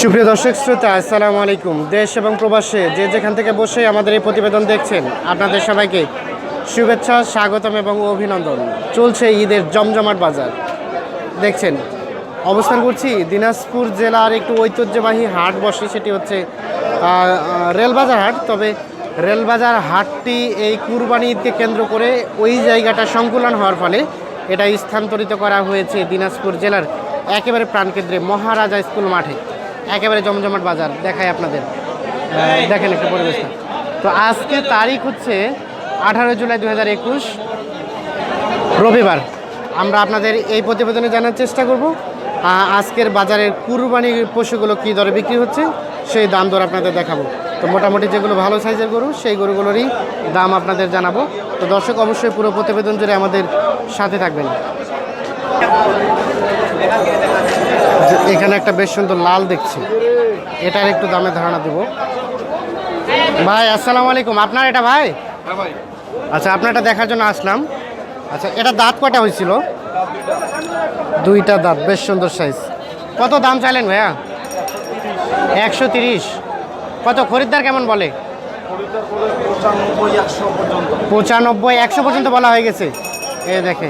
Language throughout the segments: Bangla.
সুপ্রিয় দর্শক, শ্রোতা, আসসালামু আলাইকুম। দেশ এবং প্রবাসে যে যেখান থেকে বসে আমাদের এই প্রতিবেদন দেখছেন, আপনাদের সবাইকে শুভেচ্ছা, স্বাগতম এবং অভিনন্দন। চলছে ঈদের জমজমাট বাজার। দেখছেন, অবস্থান করছি দিনাজপুর জেলার একটু ঐতিহ্যবাহী হাট বসে, সেটি হচ্ছে রেলবাজার হাট। তবে রেলবাজার হাটটি এই কুরবানি ঈদকে কেন্দ্র করে ওই জায়গাটা সংকুলন হওয়ার ফলে এটা স্থানান্তরিত করা হয়েছে দিনাজপুর জেলার একেবারে প্রাণকেন্দ্রে মহারাজা স্কুল মাঠে। একেবারে জমজমাট বাজার দেখায় আপনাদের। দেখেন একটা পরিবেশটা। তো আজকে তারিখ হচ্ছে আঠারো জুলাই দু হাজার একুশ রবিবার। আমরা আপনাদের এই প্রতিবেদনে জানার চেষ্টা করব আজকের বাজারের কুরবানি পশুগুলো কী দরে বিক্রি হচ্ছে সেই দাম দর আপনাদের দেখাবো। তো মোটামুটি যেগুলো ভালো সাইজের গরু সেই গরুগুলোরই দাম আপনাদের জানাব। তো দর্শক অবশ্যই পুরো প্রতিবেদন জুড়ে আমাদের সাথে থাকবেন। এখানে একটা বেশ সুন্দর লাল দেখছি। এটার একটু দামে ধারণা দেব। ভাই, আসসালামু আলাইকুম। আপনার এটা ভাই? আচ্ছা আপনারটা দেখার জন্য আসলাম। আচ্ছা এটা দাঁত কটা হয়েছিল? দুইটা দাঁত, বেশ সুন্দর সাইজ কত দাম চাইলেন ভাইয়া? একশো তিরিশ। কত খরিদ্দার কেমন বলে? পঁচানব্বই, একশো পর্যন্ত বলা হয়ে গেছে। এ দেখে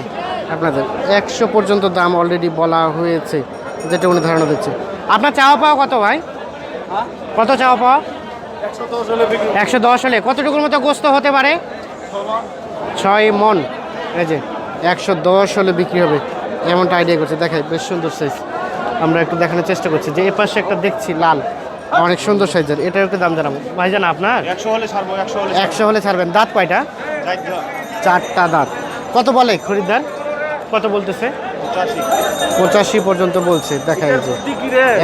আপনাদের একশো পর্যন্ত দাম অলরেডি বলা হয়েছে। যেটা উনি ধারণা দিচ্ছে। আপনার চাওয়া পাওয়া কত ভাই? কত চাওয়া পাওয়া? একশো দশ হলে কতটুকুর মতো গোস্ত হতে পারে? ছয় মন। এই যে একশো দশ হলে বিক্রি হবে। এমনটা আইডিয়া করছে। দেখাই বেশ সুন্দর সাইজ আমরা একটু দেখানোর চেষ্টা করছি। যে এ পাশে একটা দেখছি লাল অনেক সুন্দর সাইজের। এটার একটু দাম জানাব। ভাই ভাইজান আপনার? একশো হলে ছাড়বো একশো হলে ছাড়বেন। দাঁত কয়টা? চারটা দাঁত। কত বলে খরিদ্দার? কত বলতেছে? পঁচাশি। পর্যন্ত বলছে দেখা যাচ্ছে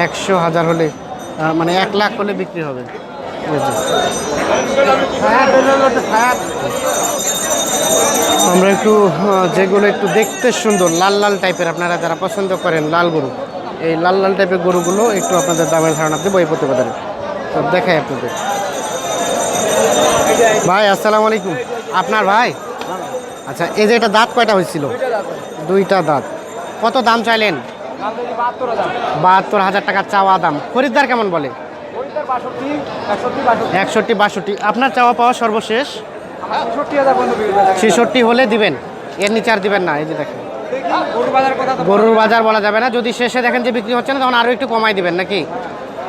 একশো হাজার হলে মানে এক লাখ হলে বিক্রি হবে। এই যে। আমরা একটু যেগুলো একটু দেখতে সুন্দর লাল লাল টাইপের আপনারা যারা পছন্দ করেন লাল গরু এই লাল লাল টাইপের গরুগুলো একটু আপনাদের দামের ধারণা দেবো এই প্রতিবেদনে। সব দেখাই আপনাদের। ভাই আসসালামু আলাইকুম। আপনার ভাই? আচ্ছা এই যে এটা দাঁত কয়টা হয়েছিল? দুইটা দাঁত। কত দাম চাইলেন? বাহাত্তর হাজার টাকা চাওয়া দাম। খরিদ্দার কেমন বলে? একষট্টি বাষট্টি। আপনার চাওয়া পাওয়া সর্বশেষ? ছেষট্টি হলে দিবেন। এর নিচে আর দিবেন না, এই যে দেখেন। গরুর বাজার বলা যাবে না। যদি শেষে দেখেন যে বিক্রি হচ্ছে না, তখন আরও একটু কমাই দিবেন, নাকি?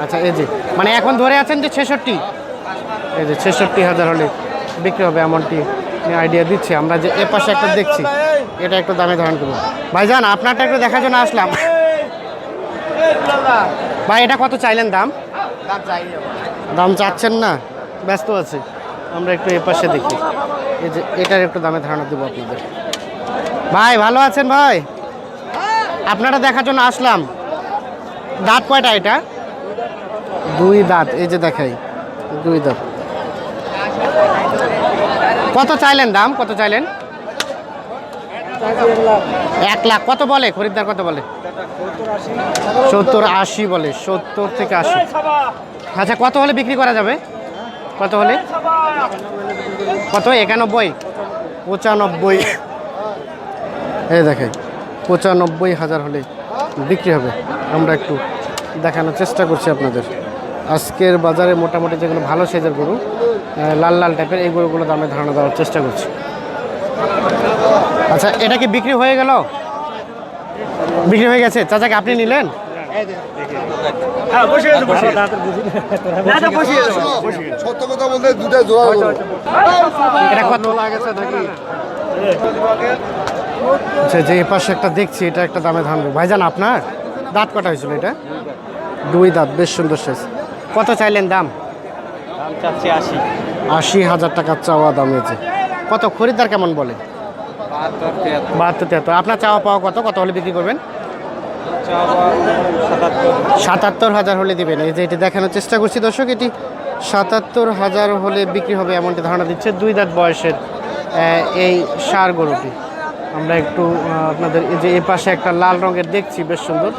আচ্ছা এই যে। মানে এখন ধরে আছেন যে ছেষট্টি? এই যে ছেষট্টি হাজার হলে বিক্রি হবে এমনটি। আইডিয়া দিচ্ছে, আমরা যে এ পাশে একটা দেখছি, এটা একটু দামে ধারণ করব। ভাইজান, আপনারটা একটু দেখার জন্য আসলাম। ভাই, এটা কত চাইলেন দাম? দাম চাচ্ছেন না, ব্যস্ত আছে। আমরা একটু এ পাশে দেখি। এই যে, এটার একটু দামে ধারণা দেবো আপনাদের। ভাই, ভালো আছেন ভাই? আপনারা দেখার জন্য আসলাম। দাঁত কয়টা এটা? দুই দাঁত, এই যে দেখাই, দুই দাঁত। কত চাইলেন দাম? কত চাইলেন? এক লাখ। কত বলে? খরিদ্দার কত বলে? সত্তর আশি বলে, সত্তর থেকে আশি। আচ্ছা কত হলে বিক্রি করা যাবে? কত হলে? কত? একানব্বই? পঁচানব্বই। এই দেখে পঁচানব্বই হাজার হলে বিক্রি হবে। আমরা একটু দেখানোর চেষ্টা করছি আপনাদের। আজকের বাজারে মোটামুটি যেগুলো ভালো সাইজের গরু লাল লাল টাইপের এই গরুগুলো দামে ধারণা দেওয়ার চেষ্টা করছি। আচ্ছা এটা কি বিক্রি হয়ে গেল? বিক্রি হয়ে গেছে। চাচাকে আপনি নিলেন। এটা আচ্ছা যে পাশে একটা দেখছি, এটা একটা দামে ধানবো ভাইজান, আপনার? দাঁত কটা হয়েছিল এটা? দুই দাঁত, বেশ সুন্দর শেষ কত চাইলেন দাম? দাম চাচ্ছি আশি। আশি হাজার টাকার চাওয়া দাম হয়েছে। কত? খরিদ্দার কেমন বলে? বাহাত্তর তিয়াত্তর। আপনার চাওয়া পাওয়া কত? কত হলে বিক্রি করবেন? সাতাত্তর। হাজার হলে দিবেন। এই যে এটি দেখানোর চেষ্টা করছি দর্শক এটি সাতাত্তর হাজার হলে বিক্রি হবে এমনটি ধারণা দিচ্ছে দুই দাঁত বয়সের এই সার গরুটি। আমরা একটু আপনাদের এই যে এ পাশে একটা লাল রঙের দেখছি বেশ সুন্দর।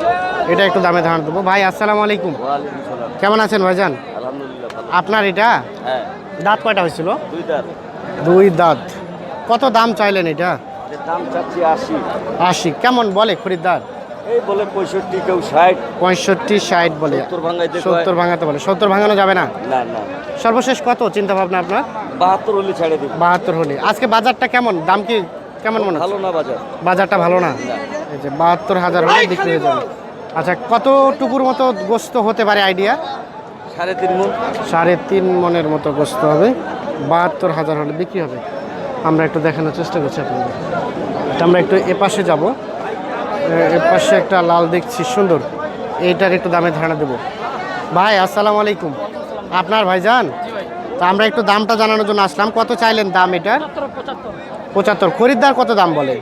এটা একটু দামে ধারণা দেবো। ভাই আসসালামু আলাইকুম। কেমন আছেন ভাইজান? আপনার এটা? হ্যাঁ। দাঁত কয়টা হয়েছিল? দুই দাঁত। কত দাম চাইলেন এটা? দাম চাচ্ছি আশি। আশি। কেমন বলে খরিদ্দার? এই বলে পঁয়ষট্টি কেউ ষাট। পঁয়ষট্টি ষাট বলে। সত্তর ভাঙাতে বলে। সত্তর ভাঙানো যাবে না? না না। সর্বশেষ কত চিন্তা ভাবনা আপনার? বাহাত্তর হলে ছেড়ে দিব। বাহাত্তর হলে। আজকে বাজারটা কেমন? দাম কি কেমন মনে ভালো না বাজার? বাজারটা ভালো না? এই যে বাহাত্তর হাজার হলে বিক্রি হয়ে যাবে। আচ্ছা কতটুকুর মতো গোস্ত হতে পারে আইডিয়া? সাড়ে তিন মন সাড়ে তিন মনের মতো গোস্ত হবে। বাহাত্তর হাজার হলে বিক্রি হবে। আমরা একটু দেখানোর চেষ্টা করছি আপনাদের। তা আমরা একটু এপাশে যাব। এপাশে একটা লাল দেখছি সুন্দর। এইটার একটু দামে ধারণা দেবো। ভাই আসসালামু আলাইকুম। আপনার ভাইজান? তা আমরা একটু দামটা জানানোর জন্য আসলাম। কত চাইলেন দাম এটার? পঁচাত্তর। খরিদ্দার কত দাম বলে?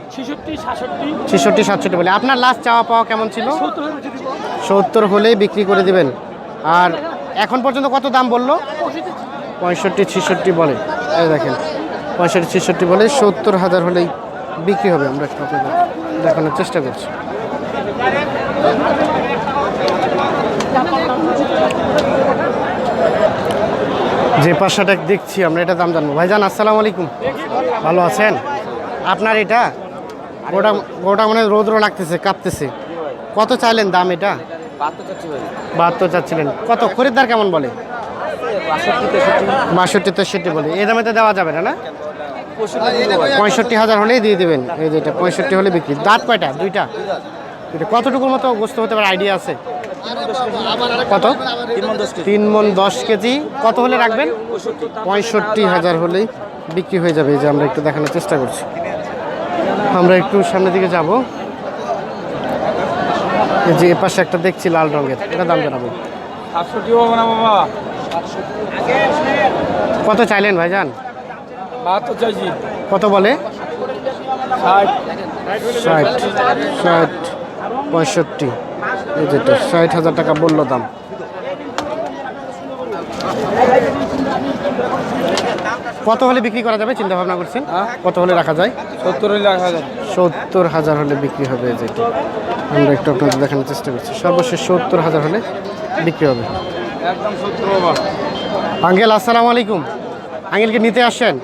ছেষট্টি সাতষট্টি। বলে। আপনার লাস্ট চাওয়া পাওয়া কেমন ছিল? সত্তর হলেই বিক্রি করে দিবেন। আর এখন পর্যন্ত কত দাম বলল? পঁয়ষট্টি। ছেষট্টি বলে। এই দেখেন পঁয়ষট্টি ছেষট্টি বলে সত্তর হাজার হলেই বিক্রি হবে। আমরা দেখানোর চেষ্টা করছি। যে পাশাটা দেখছি, আমরা এটা দাম জানব। ভাইজান, আসসালামু আলাইকুম। ভালো আছেন? আপনার এটা? গোটা গোটা মানে রৌদ্র লাগতেছে, কাঁপতেছে। কত চাইলেন দাম এটা? বাহাত্তর চাচ্ছি চাচ্ছিলেন। কত? খরিদ্দার কেমন বলে? বাষট্টি, তেষট্টি বলে। এই দামে তো দেওয়া যাবে না না? পঁয়ষট্টি হাজার হলেই দিয়ে দেবেন। এই যে এটা, পঁয়ষট্টি হলে বিক্রি। দাঁত কয়টা? দুইটা। দুইটা কতটুকুর মতো গোস্ত হতে পারে? আইডিয়া আছে? কত? তিন মন দশ কেজি। কত হলে রাখবেন? পঁয়ষট্টি হাজার হলেই বিক্রি হয়ে যাবে। এই যে আমরা একটু দেখানোর চেষ্টা করছি। আমরা একটু সামনের দিকে যাব। এই যে এপাশে একটা দেখছি লাল রঙের। এটা দাম জানাব। কত চাইলেন ভাইজান? বাহাত্তর চাইছি। কত বলে? ষাট। ষাট। পঁয়ষট্টি। এই যেটা ষাট হাজার টাকা বলল দাম। কত হলে বিক্রি করা যাবে? চিন্তা ভাবনা করছেন? কত হলে রাখা যায়? সত্তর হলে রাখা যায় সত্তর হাজার হলে বিক্রি হবে এই যেটা আমরা একটু আপনাদের দেখানোর চেষ্টা করছি। সর্বশেষ সত্তর হাজার হলে বিক্রি হবে। আঙ্গেল আসসালামু আলাইকুম। আঙ্গেলকে নিতে আসছেন?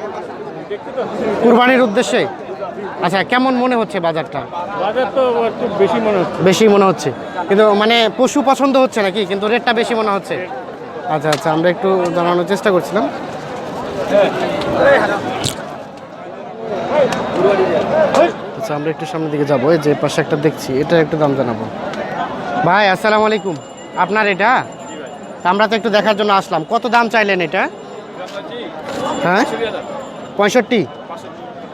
কুরবানির উদ্দেশ্যে? আচ্ছা কেমন মনে হচ্ছে বাজারটা? বাজার তো একটু বেশি মনে হচ্ছে। বেশি মনে হচ্ছে। কিন্তু মানে পশু পছন্দ হচ্ছে নাকি? কিন্তু রেটটা বেশি মনে হচ্ছে। আচ্ছা আচ্ছা আমরা একটু জানানোর চেষ্টা করছিলাম। আচ্ছা আমরা একটু সামনের দিকে যাব। এই যে পাশে একটা দেখছি এটা একটু দাম জানাব। ভাই আসসালামু আলাইকুম। আপনার এটা? আমরা তো একটু দেখার জন্য আসলাম। কত দাম চাইলেন এটা? হ্যাঁ? পঁয়ষট্টি?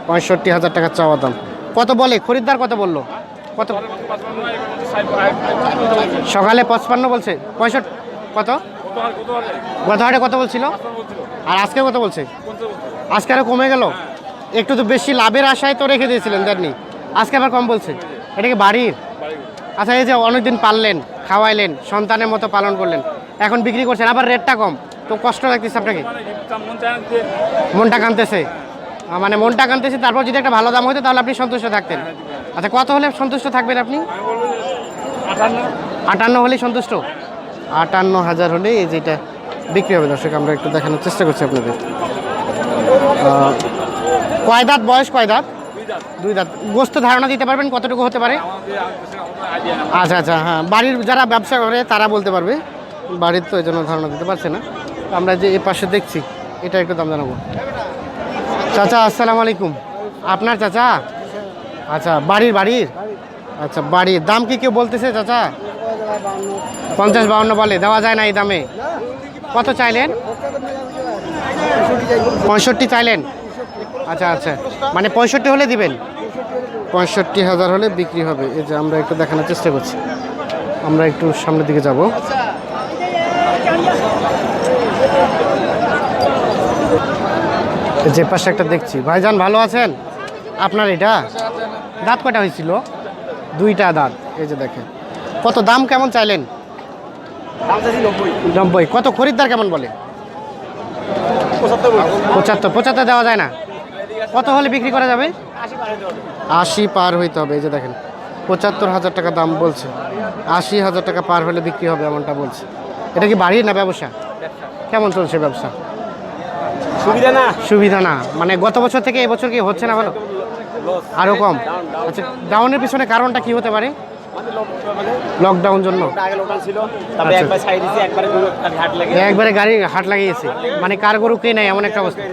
পঁয়ষট্টি হাজার টাকা চাওয়া দাম। কত বলে? খরিদ্দার কত বলল? কত? সকালে পঁচপান্ন বলছে। পঁয়ষট্টি কত? গত হাটে কত বলছিল? আর আজকে কত বলছে? আজকে আরও কমে গেল? একটু তো বেশি লাভের আশায় তো রেখে দিয়েছিলেন দেননি। আজকে আবার কম বলছে। এটা কি বাড়ির আচ্ছা এই যে অনেকদিন পাললেন খাওয়াইলেন সন্তানের মতো পালন করলেন এখন বিক্রি করছেন আবার রেটটা কম। তো কষ্ট লাগতেছে আপনাকে? মনটা কানতেছে মানে মনটা কানতেছে তারপর যদি একটা ভালো দাম হতো তাহলে আপনি সন্তুষ্ট থাকতেন। আচ্ছা কত হলে সন্তুষ্ট থাকবেন আপনি? আটান্ন হলেই সন্তুষ্ট? আটান্ন হাজার হলে এই যেটা বিক্রি হবে, দর্শক, আমরা একটু দেখানোর চেষ্টা করছি আপনাদের। কয় দাঁত বয়স, কয় দাঁত? দুই দাঁত। গোস্ত ধারণা দিতে পারবেন, কতটুকু হতে পারে? আচ্ছা আচ্ছা হ্যাঁ বাড়ির যারা ব্যবসা করে, তারা বলতে পারবে। বাড়ির তো এই জন্য ধারণা দিতে পারছে না। আমরা যে এ পাশে দেখছি, এটা একটু দাম জানাব। চাচা, আসসালামু আলাইকুম। আপনার চাচা? আচ্ছা বাড়ির বাড়ির? আচ্ছা বাড়ির। দাম কি কেউ বলতেছে চাচা? পঞ্চাশ বাউন্ন বলে, দেওয়া যায় না এই দামে। কত চাইলেন? পঁয়ষট্টি চাইলেন। আচ্ছা আচ্ছা। মানে পঁয়ষট্টি হলে দিবেন? পঁয়ষট্টি হাজার হলে বিক্রি হবে। এই যে আমরা একটু দেখানোর চেষ্টা করছি। আমরা একটু সামনের দিকে যাব। যে পাশে একটা দেখছি। ভাইজান ভালো আছেন? আপনার এটা? দাঁত কয়টা হয়েছিল? দুইটা দাঁত। এই যে দেখেন। কত দাম কেমন চাইলেন? নব্বই। কত খরিদ্দার কেমন বলে? পঁচাত্তর পঁচাত্তর। দেওয়া যায় না? কত হলে বিক্রি করা যাবে? আশি পার হইতে হবে। এই যে দেখেন পঁচাত্তর হাজার টাকা দাম বলছে। আশি হাজার টাকা পার হলে বিক্রি হবে এমনটা বলছে। এটা কি বাড়ি না ব্যবসা। কেমন চলছে ব্যবসা? সুবিধা না? সুবিধা না। মানে গত বছর থেকে এবছর কি হচ্ছে না ভালো আরও কম। আচ্ছা ডাউনের পিছনে কারণটা কি হতে পারে? লকডাউন জন্য। আচ্ছা। একবার গাড়ি হাট লাগিয়েছে মানে কার গরু কে নাই এমন একটা অবস্থা।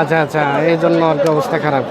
আচ্ছা আচ্ছা এই জন্য আর অবস্থা খারাপ।